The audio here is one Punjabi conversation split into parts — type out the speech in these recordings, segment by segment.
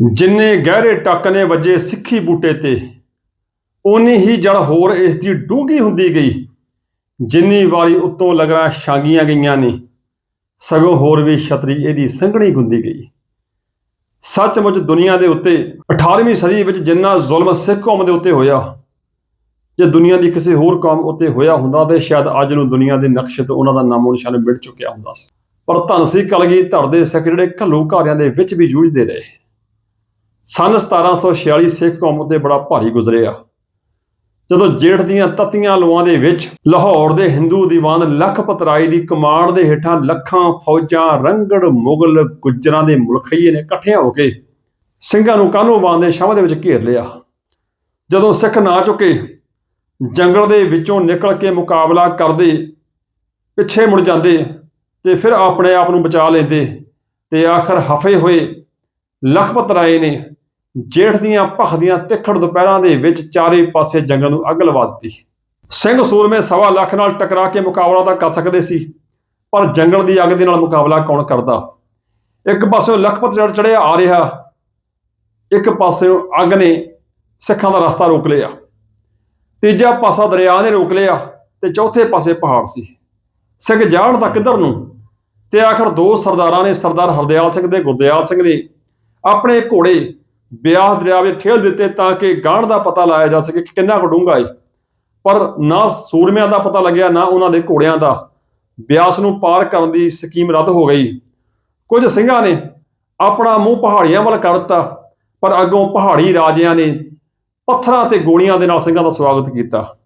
ਜਿੰਨੇ ਗਹਿਰੇ ਟੱਕ ਨੇ ਵੱਜੇ ਸਿੱਖੀ ਬੂਟੇ ਤੇ, ਓਨੀ ਹੀ ਜੜ ਹੋਰ ਇਸ ਦੀ ਡੂੰਘੀ ਹੁੰਦੀ ਗਈ, ਜਿੰਨੀ ਵਾਰੀ ਉੱਤੋਂ ਲਗਰਾਂ ਛਾਂਗੀਆਂ ਗਈਆਂ ਨੇ, ਸਗੋਂ ਹੋਰ ਵੀ ਛਤਰੀ ਇਹਦੀ ਸੰਘਣੀ ਗੁੰਦੀ ਗਈ। ਸੱਚਮੁੱਚ ਦੁਨੀਆ ਦੇ ਉੱਤੇ 18ਵੀਂ ਸਦੀ ਵਿੱਚ ਜਿੰਨਾ ਜ਼ੁਲਮ ਸਿੱਖ ਕੌਮ ਦੇ ਉੱਤੇ ਹੋਇਆ, ਜੇ ਦੁਨੀਆ ਦੀ ਕਿਸੇ ਹੋਰ ਕੌਮ ਉੱਤੇ ਹੋਇਆ ਹੁੰਦਾ ਤੇ ਸ਼ਾਇਦ ਅੱਜ ਨੂੰ ਦੁਨੀਆ ਦੇ ਨਕਸ਼ੇ ਤੋਂ ਉਹਨਾਂ ਦਾ ਨਾਮੋ ਨਿਸ਼ਾਨ ਮਿਟ ਚੁੱਕਿਆ ਹੁੰਦਾ ਸੀ। ਪਰ ਧਨਸੀ ਕਲਗੀ ਧਰ ਸਿੱਖ ਜਿਹੜੇ ਘੱਲੂ ਘਾਰਿਆਂ ਦੇ ਵਿੱਚ ਵੀ ਜੂਝਦੇ ਰਹੇ। ਸਨ 1746 ਸਿੱਖ ਕੌਮ ਉੱਤੇ ਬੜਾ ਭਾਰੀ ਗੁਜ਼ਰਿਆ। ਜਦੋਂ ਜੇਠ ਦੀਆਂ ਤਤੀਆਂ ਲੋਆਂ ਦੇ ਵਿੱਚ ਲਾਹੌਰ ਦੇ ਹਿੰਦੂ ਦੀਵਾਨ ਲਖਪਤ ਰਾਏ ਦੀ ਕਮਾਂਡ ਦੇ ਹੇਠਾਂ ਲੱਖਾਂ ਫੌਜਾਂ, ਰੰਗੜ, ਮੁਗਲ, ਗੁੱਜਰਾਂ ਦੇ ਮੁਲਖਈਏ ਨੇ ਇਕੱਠਿਆਂ ਹੋ ਕੇ ਸਿੰਘਾਂ ਨੂੰ ਕਾਹਨੂੰਵਾਨ ਦੇ ਸ਼ਾਹ ਦੇ ਵਿੱਚ ਘੇਰ ਲਿਆ। ਜਦੋਂ ਸਿੱਖ ਨਾ ਚੁੱਕੇ, ਜੰਗਲ ਦੇ ਵਿੱਚੋਂ ਨਿਕਲ ਕੇ ਮੁਕਾਬਲਾ ਕਰਦੇ, ਪਿੱਛੇ ਮੁੜ ਜਾਂਦੇ ਤੇ ਫਿਰ ਆਪਣੇ ਆਪ ਨੂੰ ਬਚਾ ਲੈਂਦੇ ਤੇ ਆਖਰ ਹਫੇ ਹੋਏ ਲਖਪਤ ਰਾਏ ਨੇ ਜੇਠ ਦੀਆਂ ਭਖਦੀਆਂ ਤਿੱਖੜ ਦੁਪਹਿਰਾਂ ਦੇ ਵਿੱਚ ਚਾਰੇ ਪਾਸੇ ਜੰਗਲ ਨੂੰ ਅੱਗ ਲਵਾ ਦਿੱਤੀ। ਸਿੰਘ ਸੂਰਮੇ ਸਵਾ ਲੱਖ ਨਾਲ ਟਕਰਾ ਕੇ ਮੁਕਾਬਲਾ ਤਾਂ ਕਰ ਸਕਦੇ ਸੀ, ਪਰ ਜੰਗਲ ਦੀ ਅੱਗ ਦੇ ਨਾਲ ਮੁਕਾਬਲਾ ਕੌਣ ਕਰਦਾ? ਇੱਕ ਪਾਸੇ ਲਖਪਤ ਚੜ ਚੜਿਆ ਆ ਰਿਹਾ, ਇੱਕ ਪਾਸੇ ਅੱਗ ਨੇ ਸਿੱਖਾਂ ਦਾ ਰਸਤਾ ਰੋਕ ਲਿਆ, ਤੀਜਾ ਪਾਸਾ ਦਰਿਆ ਨੇ ਰੋਕ ਲਿਆ ਤੇ ਚੌਥੇ ਪਾਸੇ ਪਹਾੜ ਸੀ। ਸਿੰਘ ਜਾਣ ਤਾਂ ਕਿੱਧਰ ਨੂੰ? ਤੇ ਆਖਰ ਦੋ ਸਰਦਾਰਾਂ ਨੇ ਸਰਦਾਰ ਹਰਦਿਆਲ ਸਿੰਘ ਤੇ ਗੁਰਦਿਆਲ ਸਿੰਘ ਨੇ ਆਪਣੇ ਘੋੜੇ ਬਿਆਸ ਦਰਿਆ ਵਿੱਚ ਖੇਲ ਦਿੱਤੇ ਤਾਂ ਕਿ ਗਾਣ ਦਾ ਪਤਾ ਲਾਇਆ ਜਾ ਸਕੇ ਕਿ ਕਿੰਨਾ ਕੁ ਡੂੰਘਾ ਹੈ ਪਰ ਨਾ ਸੂਰਮਿਆਂ ਦਾ ਪਤਾ ਲੱਗਿਆ, ਨਾ ਉਹਨਾਂ ਦੇ ਘੋੜਿਆਂ ਦਾ। ਬਿਆਸ ਨੂੰ ਪਾਰ ਕਰਨ ਦੀ ਸਕੀਮ ਰੱਦ ਹੋ ਗਈ। ਕੁਝ ਸਿੰਘਾਂ ਨੇ ਆਪਣਾ ਮੂੰਹ ਪਹਾੜੀਆਂ ਵੱਲ ਕਰ ਦਿੱਤਾ, ਪਰ ਅੱਗੋਂ ਪਹਾੜੀ ਰਾਜਿਆਂ ਨੇ ਪੱਥਰਾਂ ਤੇ ਗੋਲੀਆਂ ਦੇ ਨਾਲ ਸਿੰਘਾਂ ਦਾ ਸਵਾਗਤ ਕੀਤਾ।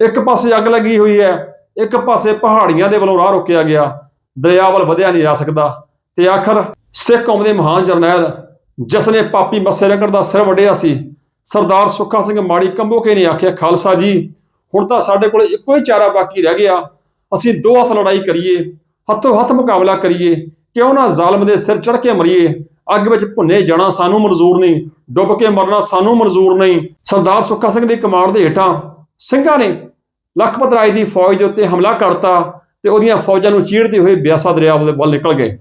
ਇੱਕ ਪਾਸੇ ਅੱਗ ਲੱਗੀ ਹੋਈ ਹੈ, ਇੱਕ ਪਾਸੇ ਪਹਾੜੀਆਂ ਦੇ ਵੱਲੋਂ ਰਾਹ ਰੋਕਿਆ ਗਿਆ। ਦਰਿਆ ਵੱਲ ਵਧਿਆ ਨਹੀਂ ਜਾ ਸਕਦਾ ਤੇ ਆਖਰ ਸਿੱਖ ਕੌਮ ਦੇ ਮਹਾਨ ਜਰਨੈਲ ਜਿਸ ਨੇ ਪਾਪੀ ਮੱਸੇ ਰੰਗੜ ਦਾ ਸਿਰ ਵੜਿਆ ਸੀ, ਸਰਦਾਰ ਸੁੱਖਾ ਸਿੰਘ ਮਾੜੀ ਕੰਬੋਕੇ ਨੇ ਆਖਿਆ, ਖਾਲਸਾ ਜੀ, ਹੁਣ ਤਾਂ ਸਾਡੇ ਕੋਲ ਇੱਕੋ ਹੀ ਚਾਰਾ ਬਾਕੀ ਰਹਿ ਗਿਆ। ਅਸੀਂ ਦੋ ਹੱਥ ਲੜਾਈ ਕਰੀਏ, ਹੱਥੋਂ ਹੱਥ ਮੁਕਾਬਲਾ ਕਰੀਏ, ਕਿਉਂ ਨਾ ਜ਼ਾਲਮ ਦੇ ਸਿਰ ਚੜ ਕੇ ਮਰੀਏ। ਅੱਗ ਵਿੱਚ ਭੁੰਨੇ ਜਾਣਾ ਸਾਨੂੰ ਮਨਜ਼ੂਰ ਨਹੀਂ, ਡੁੱਬ ਕੇ ਮਰਨਾ ਸਾਨੂੰ ਮਨਜ਼ੂਰ ਨਹੀਂ। ਸਰਦਾਰ ਸੁੱਖਾ ਸਿੰਘ ਦੀ ਕਮਾਂਡ ਦੇ ਹੇਠਾਂ ਸਿੰਘਾਂ ਨੇ ਲਖਪਤ ਰਾਏ ਦੀ ਫੌਜ ਦੇ ਉੱਤੇ ਹਮਲਾ ਕਰਤਾ ਤੇ ਉਹਦੀਆਂ ਫੌਜਾਂ ਨੂੰ ਚੀਰਦੇ ਹੋਏ ਬਿਆਸਾ ਦਰਿਆ ਵੱਲ ਨਿਕਲ ਗਏ।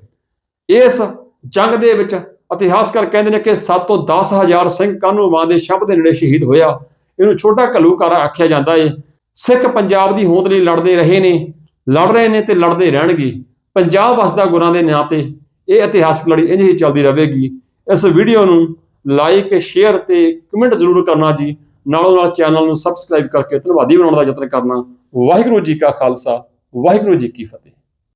ਇਸ ਜੰਗ ਦੇ ਵਿੱਚ ਇਤਿਹਾਸਕਾਰ ਕਹਿੰਦੇ ਨੇ ਕਿ 7 ਤੋਂ 10000 ਸਿੰਘ ਕਾਨੂੰ ਕਾਨੂੰਵਾਨ ਦੇ ਸ਼ਬਦ ਦੇ ਨੇੜੇ ਸ਼ਹੀਦ ਹੋਇਆ। ਇਹਨੂੰ ਛੋਟਾ ਘੱਲੂਕਾਰਾ ਆਖਿਆ ਜਾਂਦਾ ਏ। ਸਿੱਖ ਪੰਜਾਬ ਦੀ ਹੋਂਦ ਲਈ ਲੜਦੇ ਰਹੇ ਨੇ। ਲੜ ਰਹੇ ਨੇ ਤੇ ਲੜਦੇ ਰਹਿਣਗੇ। ਪੰਜਾਬ ਵਸਦਾ ਗੁਰਾਂ ਦੇ ਨਾਂ ਤੇ। ਇਹ ਇਤਿਹਾਸਕ ਲੜੀ ਇੰਝ ਹੀ ਚੱਲਦੀ ਰਹੇਗੀ। ਇਸ ਵੀਡੀਓ ਨੂੰ ਲਾਈਕ ਸ਼ੇਅਰ ਤੇ ਕਮੈਂਟ ਜ਼ਰੂਰ ਕਰਨਾ ਜੀ। ਨਾਲੋਂ ਨਾਲ ਚੈਨਲ ਨੂੰ ਸਬਸਕ੍ਰਾਈਬ ਕਰਕੇ ਧੰਨਵਾਦੀ ਬਣਾਉਣ ਦਾ ਯਤਨ ਕਰਨਾ। ਵਾਹਿਗੁਰੂ ਜੀ ਕਾ ਖਾਲਸਾ, ਵਾਹਿਗੁਰੂ ਜੀ ਕੀ ਫਤਿਹ।